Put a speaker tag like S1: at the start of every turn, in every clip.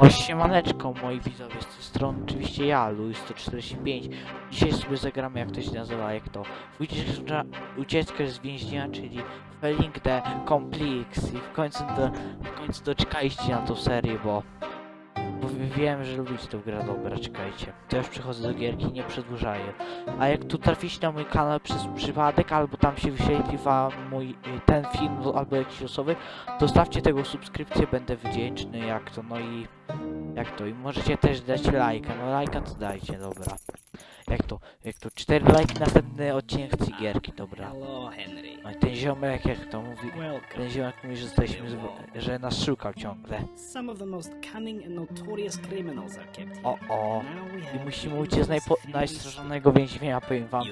S1: No siemaneczko moi widzowie, z tej strony oczywiście ja, Luis145 Dzisiaj sobie zagramy jak to się nazywa, jak to Ucieczka, ucieczkę z więzienia, czyli Felling the Complex. I w końcu, do, w końcu doczekajcie na tą serię, bo wiem, że lubicie tę grę, dobra, czekajcie. To już przychodzę do gierki, nie przedłużaję. A jak tu traficie na mój kanał przez przypadek, albo tam się wyświetli wam mój, y, ten film, albo jakiś losowy, to stawcie tego subskrypcję, będę wdzięczny, jak to, no i... Jak to, i możecie też dać lajka, no lajka to dajcie, dobra. Jak to, jak to, cztery lajki, następny odcinek z tej gierki, dobra. No i ten ziomek, jak to mówi, ten ziomek mówi, że jesteśmy, z, że nas szukał ciągle. O, o. I musimy uciec z najpo-
S2: secret
S1: najstraszonego więzienia, powiem wam.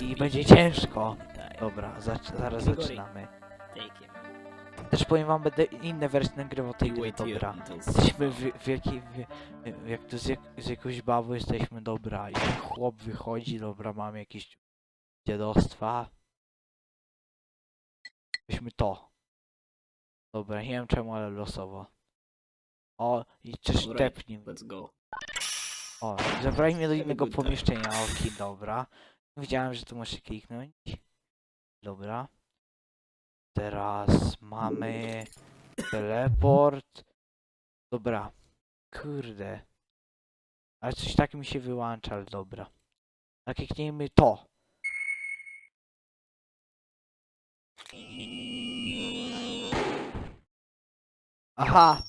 S1: I będzie ciężko. Dobra, zaraz zaczynamy. Też powiem wam, będę inne wersje nagrywał tej gry, dobra. Jesteśmy w, w jakiej, w, jak to z, jak, z jakąś babą jesteśmy, dobra. I ten chłop wychodzi, dobra, mamy jakieś dziadostwa. Weźmy to. Dobra, nie wiem czemu, ale losowo. O, i czy
S2: Alright.
S1: tepnij.
S2: Let's go.
S1: O, zabrali mnie do innego pomieszczenia, okej, dobra. Wiedziałem, że tu muszę kliknąć. Dobra. Teraz mamy teleport. Dobra. Kurde. Ale coś tak mi się wyłącza, ale dobra. Kliknijmy to. Aha!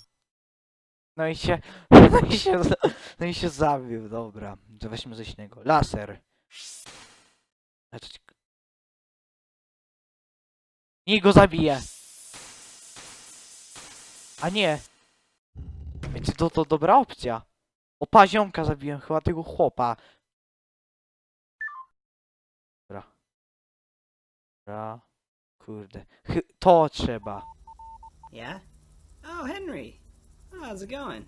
S1: No i się, no i się, no i się zabił, dobra. Weźmy coś innego. Laser. Niech go zabije. A nie. Wiecie, to, to dobra opcja. O paziomka zabiłem, chyba tego chłopa. Dobra. Dobra. Kurde. To trzeba.
S2: Yeah? Oh, Henry. Oh, how's it going?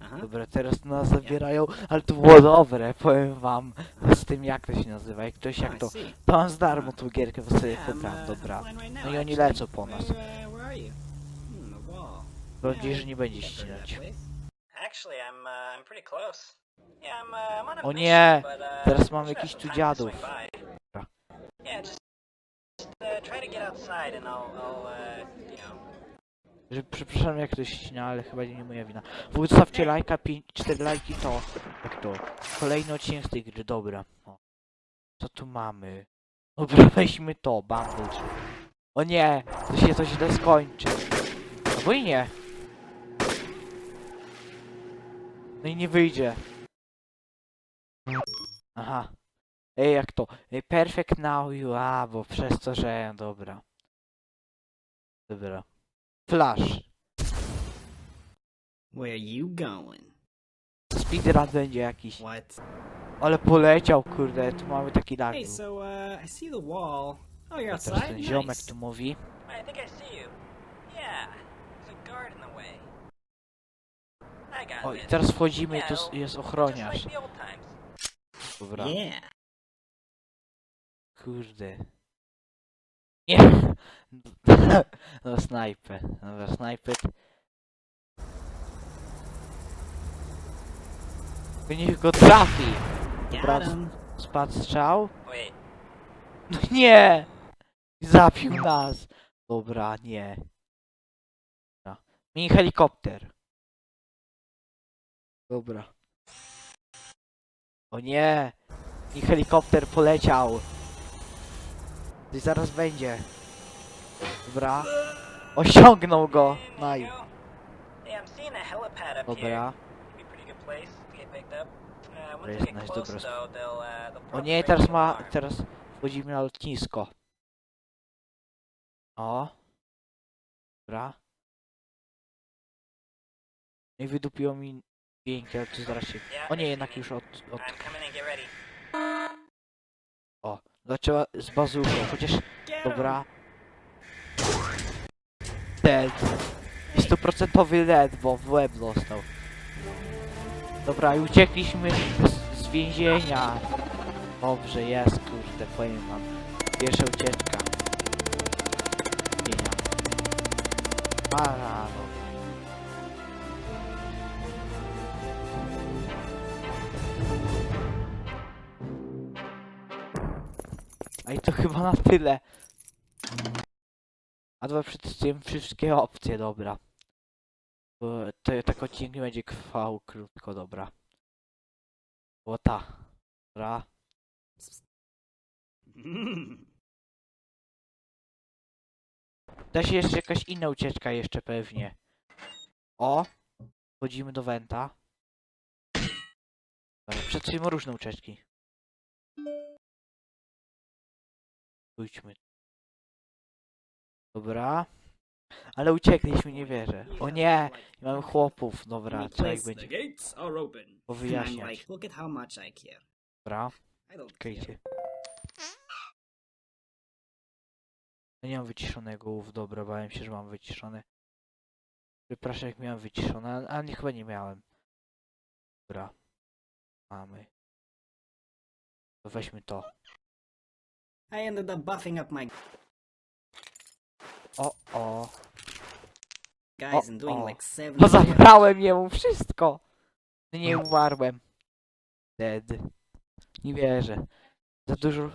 S2: Uh-huh.
S1: Dobra, teraz nas zabierają, ale to było dobre, powiem wam. Z tym jak to się nazywa, jak ktoś jak to. To mam z darmo tą gierkę, bo sobie pogram,
S2: uh,
S1: dobra. No i oni lecą po nas.
S2: Uh? Hmm.
S1: Mam nadzieję, że nie będzie ścinać.
S2: uh,
S1: O nie! Teraz jakichś
S2: some
S1: tu dziadów.
S2: Yeah, just uh, try to get outside and I'll, I'll uh, you know.
S1: Że przepraszam jak ktoś ścina, ale chyba nie moja wina. W ogóle zostawcie lajka, 5, 4 lajki to. Jak to? Kolejny odcinek z tej gry, dobra. O. Co tu mamy? Dobra, weźmy to, bambus. O nie! To się to źle skończy. Albo i nie. No i nie wyjdzie. Aha. Ej, jak to? Ej, perfect now you are, bo przez to, że... Dobra. Dobra. Flash.
S2: Where you going?
S1: Speedrun będzie jakiś.
S2: What?
S1: Ale poleciał, kurde, tu mamy taki lag.
S2: Hey, so uh, I see the wall. Oh, you're
S1: teraz
S2: outside.
S1: ten ziomek
S2: Nice.
S1: tu mówi.
S2: I think I see you. Yeah, there's a guard in the way. I got
S1: O, i
S2: this.
S1: teraz wchodzimy i tu s- jest
S2: Just
S1: ochroniarz.
S2: like the old times.
S1: Dobra,
S2: Yeah.
S1: kurde. Nie! No, snajpę. Dobra, snajpę. To niech go trafi! Dobra, spadł strzał. No nie! Zabił nas! Dobra, nie. Dobra. Mini helikopter. Dobra. O nie! Mini helikopter poleciał. Coś zaraz będzie. Dobra. Osiągnął go! Naj.
S2: here.
S1: Dobra.
S2: Uh,
S1: Dobra, jest
S2: they'll, uh,
S1: O nie, teraz ma... Teraz wchodzimy na lotnisko. O. Dobra. No i wydupiło mi dźwięki, ale to zaraz się... O nie, jednak już od... od...
S2: Ready.
S1: Zaczęła z bazuką, chociaż... Dobra ten. Stuprocentowy ledwo w łeb dostał. Dobra, i uciekliśmy z, z więzienia. Dobrze jest, kurde, powiem wam. Pierwsza ucieczka. Więzienia. Para, no. A i to chyba na tyle. A dwa przed tym wszystkie opcje, dobra. Bo to tak odcinek nie będzie trwał krótko, dobra. Bo ta. Dobra. Da się jeszcze jakaś inna ucieczka jeszcze pewnie. O! Wchodzimy do Wenta. Dobra, przetrzyjmy różne ucieczki. Pójdźmy. Dobra. Ale uciekliśmy, nie wierzę. O nie! Mamy chłopów. Dobra, trzeba ich będzie
S3: the gates are open. I'm
S1: powyjaśniać.
S3: like, look at how much I care.
S1: Dobra,
S3: I don't care.
S1: czekajcie. Ja nie mam wyciszonego ów, dobra, bałem się, że mam wyciszone. Przepraszam, jak miałem wyciszone, ale- ale nie, chyba nie miałem. Dobra. Mamy. To weźmy to.
S3: I ended up buffing up my
S1: O, o.
S3: guys
S1: O,
S3: and doing
S1: o.
S3: like seven.
S1: No zabrałem jemu wszystko! Nie umarłem. Dead. Nie wierzę. Za dużo...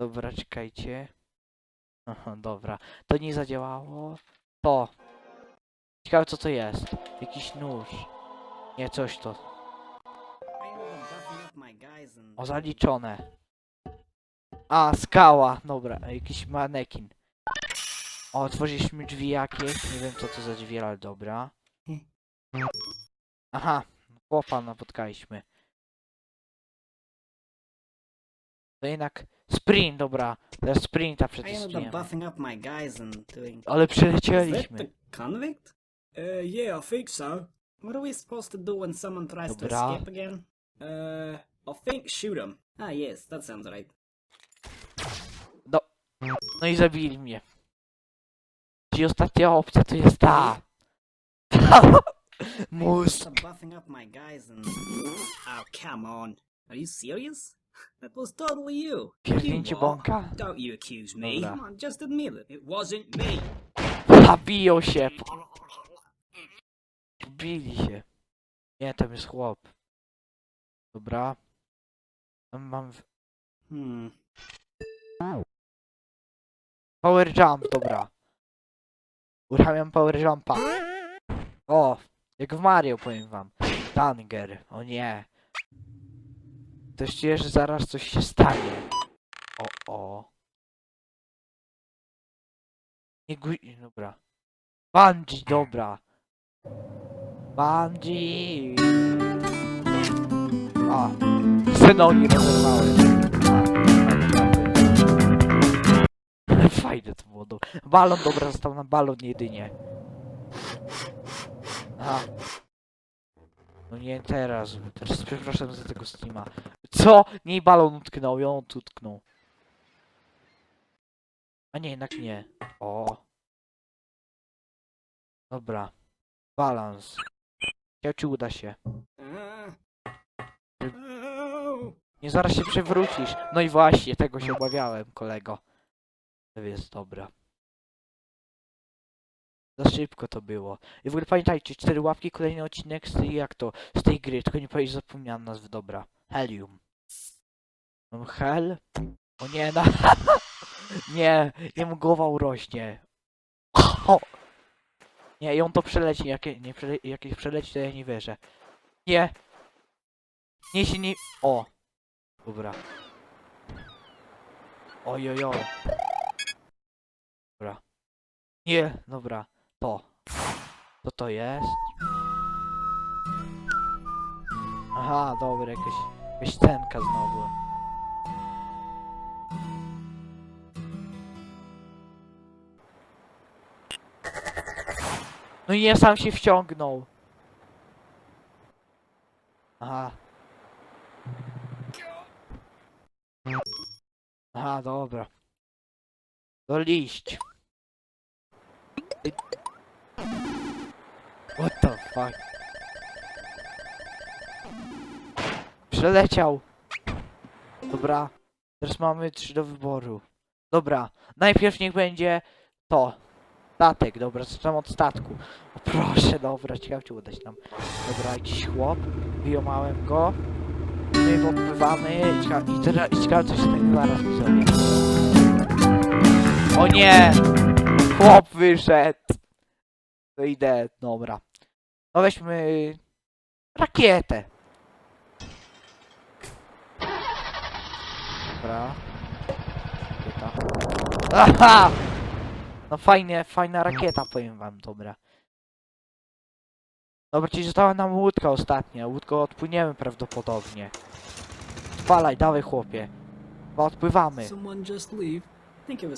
S1: Dobra, czekajcie. Aha, dobra. To nie zadziałało. To. Ciekawe co to jest. Jakiś nóż. Nie, coś to.
S3: I ended
S1: A, skała. Dobra, jakiś manekin. O, otworzyliśmy drzwi jakieś. Nie wiem co to za drzwi, ale dobra. Aha, chłopa napotkaliśmy. To jednak sprint, dobra. Teraz sprinta
S3: I ended up
S1: przetestujemy.
S3: buffing up my guys and doing.
S1: Ale
S3: Is that
S1: przelecieliśmy.
S3: the convict? Uh, yeah, I think so. What are we supposed to do when someone tries to
S1: Dobra.
S3: escape again? Uh, I think shoot him. Ah, yes, that sounds right.
S1: No i zabili mnie. Czyli ostatnia opcja to jest ta. Mus.
S3: up buffing up my guys and. Oh, come on. Are you serious? That was totally you.
S1: Pierdnięcie bąka.
S3: Don't you accuse me.
S1: Dobra.
S3: Come on, just admit it. It wasn't me.
S1: Zabiją się. Pobili się. Nie, tam jest chłop. Dobra. Tam mam... w-
S3: Hmm.
S1: Power jump, dobra. Uruchamiam power jumpa. O, jak w Mario powiem wam. Danger, o nie. To czuję, że zaraz coś się stanie. O, o. Nie guj... dobra. Bungee, dobra. Bungee. A, synonim rozerwałem. Balon, dobra, został na balon jedynie. Aha. No nie teraz. Teraz przepraszam za tego Steama. Co? Nie balon utknął, ją tu utknął. A nie, jednak nie. O. Dobra. Balans. Ja ci uda się. Nie zaraz się przewrócisz. No i właśnie, tego się obawiałem, kolego. To jest dobra. Za szybko to było. I w ogóle pamiętajcie, cztery łapki, kolejny odcinek z jak to, z tej gry, tylko nie powiedzieć, zapomniałem nazwy, dobra. Helium. Mam hel? O nie, na... nie, jemu głowa urośnie. Nie, i on to przeleci, jak nie przele jak ich przeleci, to ja nie wierzę. Nie! Nie się nie... O! Dobra. Ojojo. Dobra. Nie, dobra. To. Co to jest? Aha, dobra, jakaś, jakaś scenka znowu. No i nie, sam się wciągnął. Aha. Aha, dobra. To liść. Fuck? Przeleciał. Dobra. Teraz mamy trzy do wyboru. Dobra. Najpierw niech będzie to. Statek, dobra, zaczynam od statku. O, proszę, dobra, ciekawe czy uda się nam. Dobra, jakiś chłop. Wyjąmałem go. my odpływamy i i teraz i ciekawe co się tak zaraz mi zrobi. O nie! Chłop wyszedł! To idę, dobra. No weźmy rakietę. Dobra. Rakieta. Aha! No fajnie, fajna rakieta, powiem wam, dobra. Dobra, czyli została nam łódka ostatnia. Łódką odpłyniemy prawdopodobnie. Spalaj, dawaj chłopie. Bo odpływamy.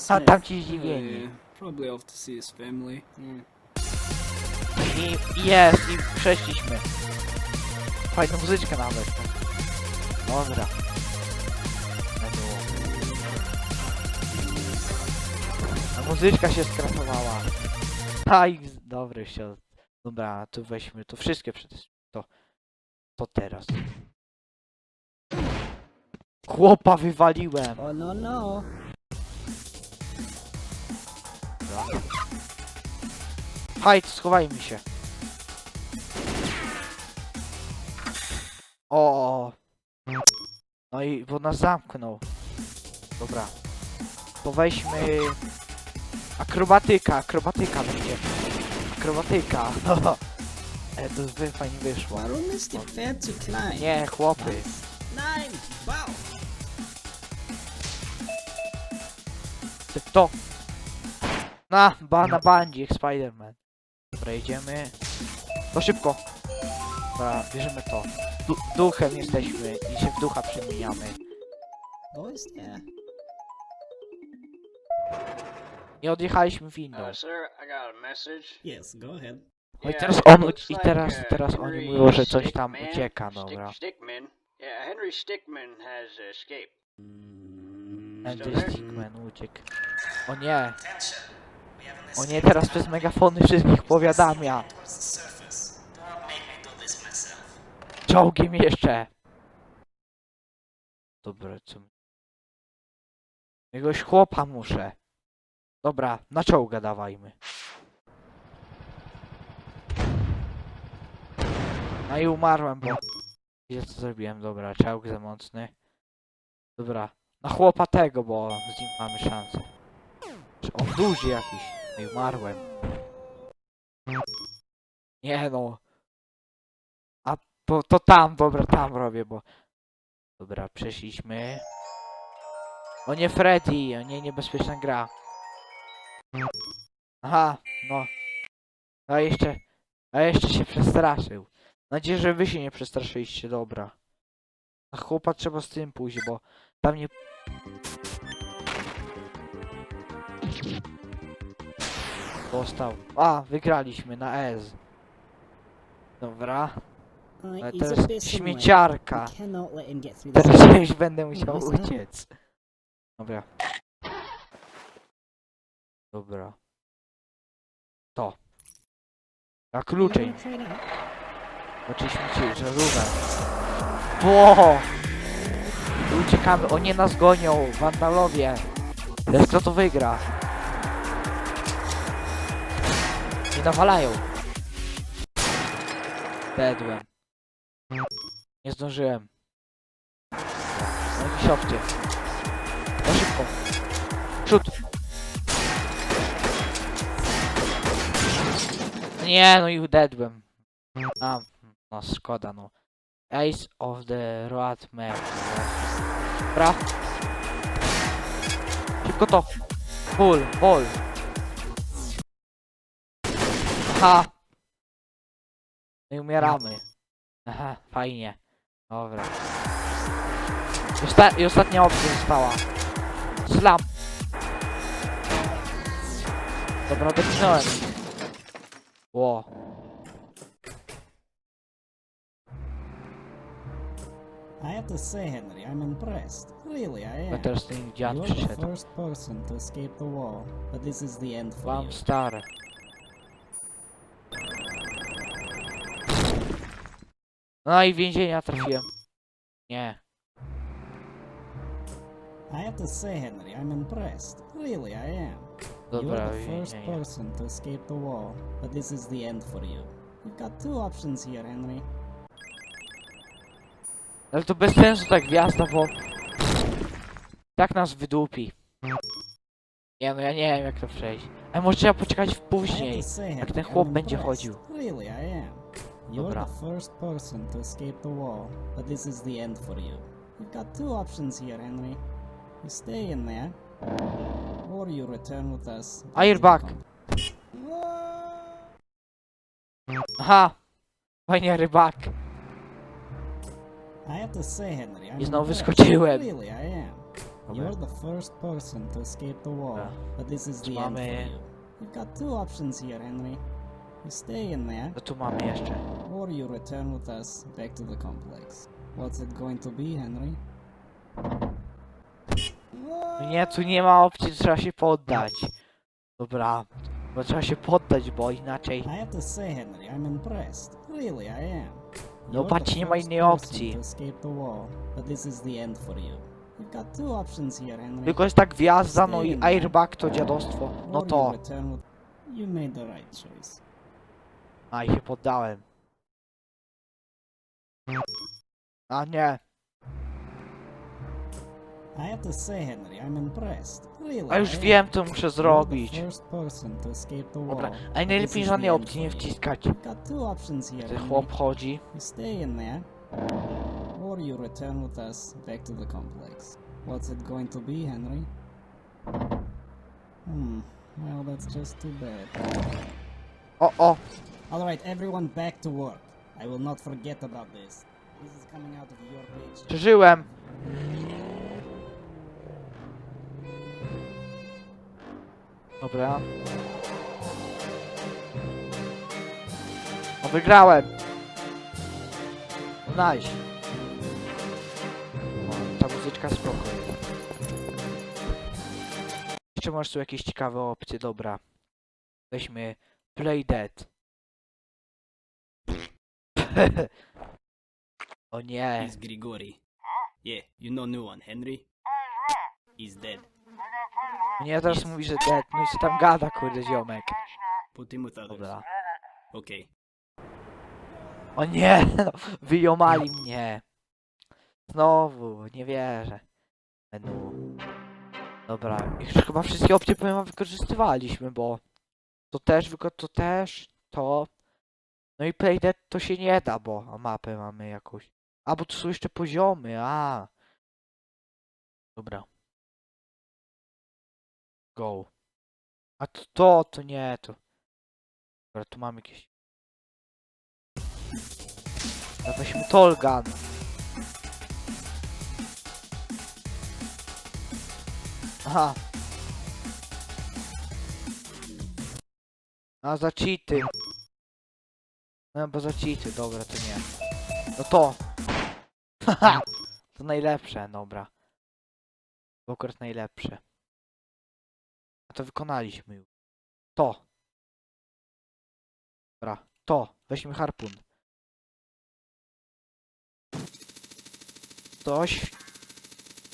S1: A tam ci zdziwieni.
S4: Yeah, probably off to see his family.
S3: Yeah.
S1: I jest, i przeszliśmy. Fajna muzyczka nawet. Dobra. A muzyczka się skrasowała. Aj, dobry się. Dobra, tu weźmy to wszystkie przed to. To teraz. Chłopa wywaliłem.
S3: Oh no no.
S1: Dobra. Hajt, schowajmy się. O. No i bo nas zamknął. Dobra. To weźmy akrobatyka, akrobatyka będzie. Akrobatyka. e, to wy fajnie wyszło.
S3: Warum ist die Pferd zu klein?
S1: Nie, chłopy.
S3: Nein, wow.
S1: Ty To. Na, ba, na bandzi, jak Spider-Man. Dobra, jedziemy. To szybko. Dobra, bierzemy to. Du duchem jesteśmy i się w ducha przemieniamy.
S3: Ist er?
S1: Nie odjechaliśmy windą.
S5: Uh, sir, I got a message.
S3: Yes, go ahead.
S1: No i teraz on i teraz, teraz oni
S5: Henry
S1: mówią, że coś tam ucieka, dobra.
S5: Stickman. Yeah, Henry Stickman has escaped. There?
S1: Stickman uciekł. O nie. O nie, teraz przez megafony wszystkich powiadamia. Czołgiem jeszcze. Dobra, co... Jakiegoś chłopa muszę. Dobra, na czołga dawajmy. No i umarłem, bo... Wiecie co zrobiłem? Dobra, czołg za mocny. Dobra, na chłopa tego, bo z nim mamy szansę. Czy on duży jakiś? No i umarłem. Nie no. A to, to tam, dobra, tam robię, bo... Dobra, przeszliśmy. O nie Freddy, o nie niebezpieczna gra. Aha, no. A jeszcze, a jeszcze się przestraszył. Mam nadzieję, że wy się nie przestraszyliście, dobra. A chłopa trzeba z tym pójść, bo tam nie... Dostał. A, wygraliśmy na S. Dobra.
S3: Uh,
S1: Ale teraz
S3: there somewhere.
S1: śmieciarka. Teraz już będę musiał
S3: No, jest-
S1: uciec. Dobra. Dobra. To. A
S3: You
S1: klucze.
S3: wanna try it out?
S1: Oczywiście ci, że rówę. Ło! Uciekamy, oni nas gonią, wandalowie. Lecz kto to wygra? Nawalają. Dedłem. Nie zdążyłem. No i siopcie. No szybko. Przód. Nie, no i dedłem. A, no szkoda, no. Ace of the Road Map. Dobra. Szybko to. Bull, bull. Aha. No i umieramy. Aha, fajnie. Dobra. I, osta I ostatnia opcja została. Slam. Dobra, dotknąłem. Ło.
S3: I have to say, Henry, I'm impressed. Really, I am.
S1: teraz ten dziad
S3: You are the first person to escape the wall, but this is the end for you.
S1: stare. No i więzienia trafiłem. Nie.
S3: I have to say, Henry, I'm impressed. Really, I am. You
S1: Dobra,
S3: are the first person to escape the wall, but this is the end for you. You've got two options here, Henry.
S1: Ale to bez sensu ta gwiazda, bo... Tak nas wydupi. Nie no, ja nie wiem jak to przejść. Ale może trzeba poczekać w
S3: I have
S1: później.
S3: to say,
S1: Jak
S3: Henry,
S1: ten
S3: I'm
S1: chłop będzie
S3: impressed.
S1: chodził.
S3: Really, I am. You're
S1: Dobra.
S3: the first person to escape the wall, but this is the end for you. You've got two options here, Henry. You stay in there, or you return with us. back the
S1: Airbag.
S3: com-
S1: Aha! Fajnie rybak.
S3: I have to say, Henry, I'm
S1: I znowu
S3: impressed.
S1: wyskoczyłem.
S3: Really, I am.
S1: Dobra.
S3: You're the first person to escape the wall,
S1: Dobra.
S3: but this is the end for you. You've got two options here, Henry. You stay in there,
S1: Co tu mamy jeszcze?
S3: or you return with us back to the complex. What's it going to be, Henry?
S1: Nie, tu nie ma opcji, trzeba się poddać. Dobra. Bo trzeba się poddać, bo inaczej...
S3: I have to say, Henry, I'm impressed. Really, I am.
S1: No
S3: You're
S1: patrz,
S3: the
S1: nie ma
S3: first
S1: innej
S3: person
S1: opcji.
S3: To escape the wall, but this is the end for you. You've got two options here, Henry.
S1: Tylko jest ta gwiazda, no i airbag to dziadostwo. No
S3: Or you
S1: to...
S3: return with... You made the right choice.
S1: A, i się poddałem. A nie.
S3: I have to say, Henry, I'm impressed. Really,
S1: A już wiem, co muszę zrobić. Dobra, a najlepiej żadnej opcji nie wciskać.
S3: Henry.
S1: chłop chodzi.
S3: You stay in there, or you return with us back to the complex. What's it going to be, Henry? Hmm, well, that's just too bad.
S1: O, o.
S3: Alright, everyone back to work. I will not forget about this. This is coming out of your paycheck.
S1: Przeżyłem. Dobra. Wygrałem. Nice. O, ta muzyczka. Jeszcze masz tu jakieś ciekawe opcje, dobra. Weźmy Play Dead. o nie.
S3: It's Grigori. Yeah, you know new one, Henry? He's dead.
S1: Nie, teraz mówi, że dead. No i co tam gada, kurde, ziomek.
S3: Put him with others.
S1: Dobra.
S3: Okay.
S1: O nie, no, wyjomali mnie. Znowu, nie wierzę. Menu. Dobra, już chyba wszystkie opcje powiem wykorzystywaliśmy, bo to też, wyko to też, to. No i Playdead to się nie da, bo mapę mamy jakąś. A, bo tu są jeszcze poziomy, a. Dobra. Go. A to, to, to nie, to. Dobra, tu mamy jakieś no weźmy Tolgan. Aha. A za cheaty. No bo za cheaty, dobra, to nie. No to. Haha. To najlepsze, dobra. To akurat najlepsze. A to wykonaliśmy już. To. Dobra, to. Weźmy harpun. Coś.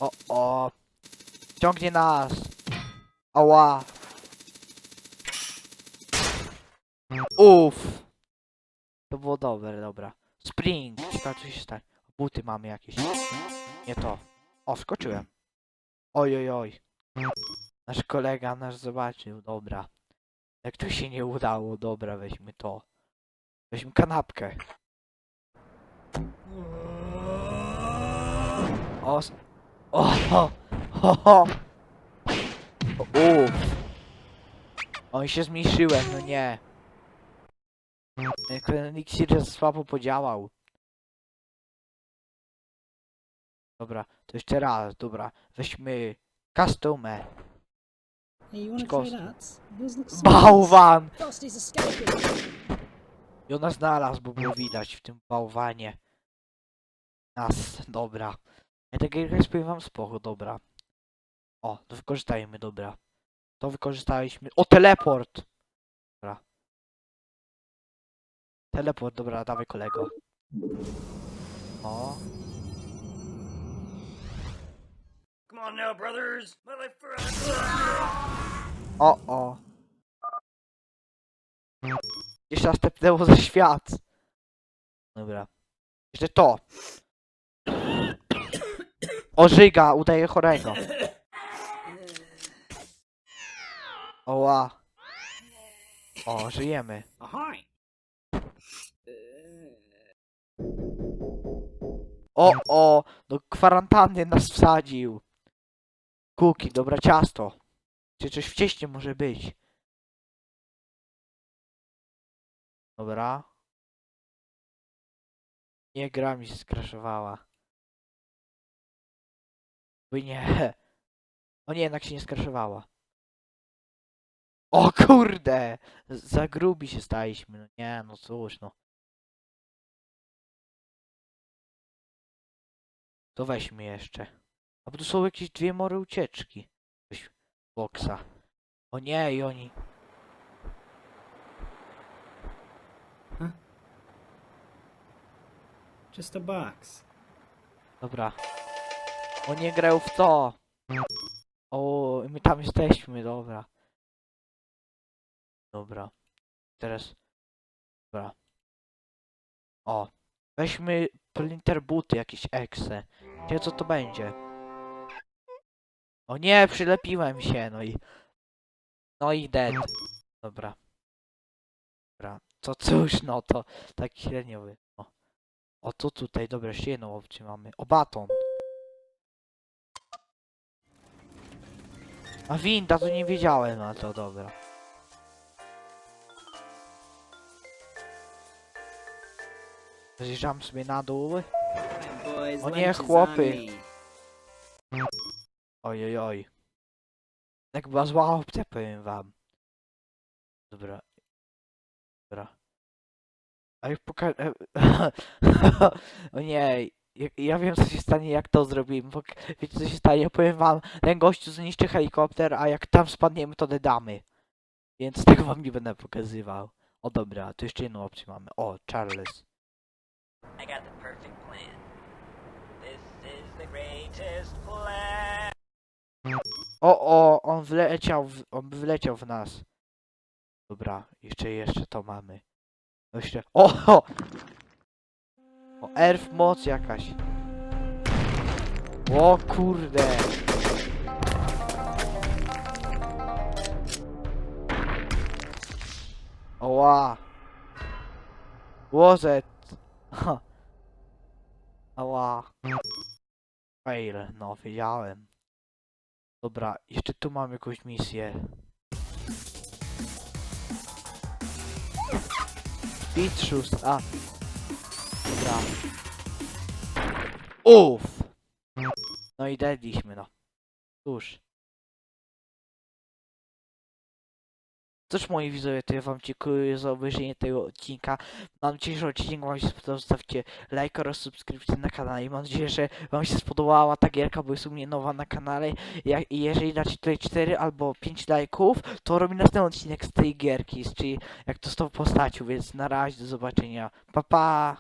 S1: O, o. Ciągnie nas. Ała. Uff. To było dobre, dobra. Spring. Ciekawe co się stanie. Buty mamy jakieś. Nie to. O, skoczyłem. Oj, oj, oj. Nasz kolega nas zobaczył, dobra. Jak to się nie udało, dobra, weźmy to. Weźmy kanapkę. O, o, ho, ho. Uff. Oj, się zmniejszyłem, no nie. Ten eliksir słabo podziałał. Dobra, to jeszcze raz, dobra. Weźmy customę.
S3: Hey, you wanna? Those look.
S1: Bałwan!
S3: Frosty's escaping.
S1: I ona znalazł, bo było widać w tym bałwanie. Nas, dobra. Ja tak jak powiem wam spoko, dobra. O, to wykorzystajmy, dobra. To wykorzystaliśmy. O, teleport! Dobra. Teleport, dobra, dawaj kolego. O,
S5: Come on now, brothers. My life for
S1: o, o. Jeszcze raz tepnęło za świat. Dobra. Jeszcze to. O, żyga, udaje chorego. Oła. O, żyjemy.
S5: Ahoy!
S1: O, o, do kwarantanny nas wsadził. Kuki, dobra ciasto. Czy coś wcześniej może być? Dobra. Nie, gra mi się skraszowała. Bo nie. O nie, jednak się nie skraszowała. O kurde! Za grubi się staliśmy. No nie, no cóż, no. To weźmy jeszcze. A bo tu są jakieś dwie mory ucieczki. Coś boksa. O nie, i oni.
S3: Just a box.
S1: Dobra. O nie grał w to. O, my tam jesteśmy, dobra. Dobra. Teraz. Dobra. O. Weźmy printer buty, jakieś exe. Gdzie co to będzie? O nie, przylepiłem się, no i... No i dead. Dobra. Dobra. To cóż, no to tak średnio wy. O, o tu tutaj, dobra, jeszcze jedną opcję mamy. O, baton. A winda, to nie wiedziałem, no to dobra. Zjeżdżam sobie na dół. O nie, chłopy.
S3: me.
S1: Oj. Tak była zła opcja, powiem wam. Dobra. Dobra. A już pokażę... o nie, ja, ja wiem co się stanie jak to zrobimy. Wiecie co się stanie? Powiem wam, ten gościu zniszczy helikopter, a jak tam spadniemy to dodamy. Więc tego wam nie będę pokazywał. O dobra, tu jeszcze jedną opcję mamy. O, Charles.
S2: I got the perfect plan. This is the greatest plan.
S1: O, o, on wleciał, w, on wleciał w nas. Dobra, jeszcze, jeszcze to mamy. Jeszcze, o, o! O, moc jakaś. O kurde. Oła. Łozet. Ha. Ała. Fail, no wiedziałem. Dobra, jeszcze tu mam jakąś misję. Shoes, a. Dobra. Uff. No i dedliśmy, no. Cóż. Cóż moi widzowie, to ja wam dziękuję za obejrzenie tego odcinka. Mam nadzieję, że odcinek wam się spodobał. Zostawcie lajka oraz subskrypcję na kanale. I mam nadzieję, że wam się spodobała ta gierka, bo jest u mnie nowa na kanale. I jeżeli dacie tutaj 4 albo 5 lajków, to robię następny odcinek z tej gierki, czyli jak to z tą postacią, więc na razie, do zobaczenia. Pa pa!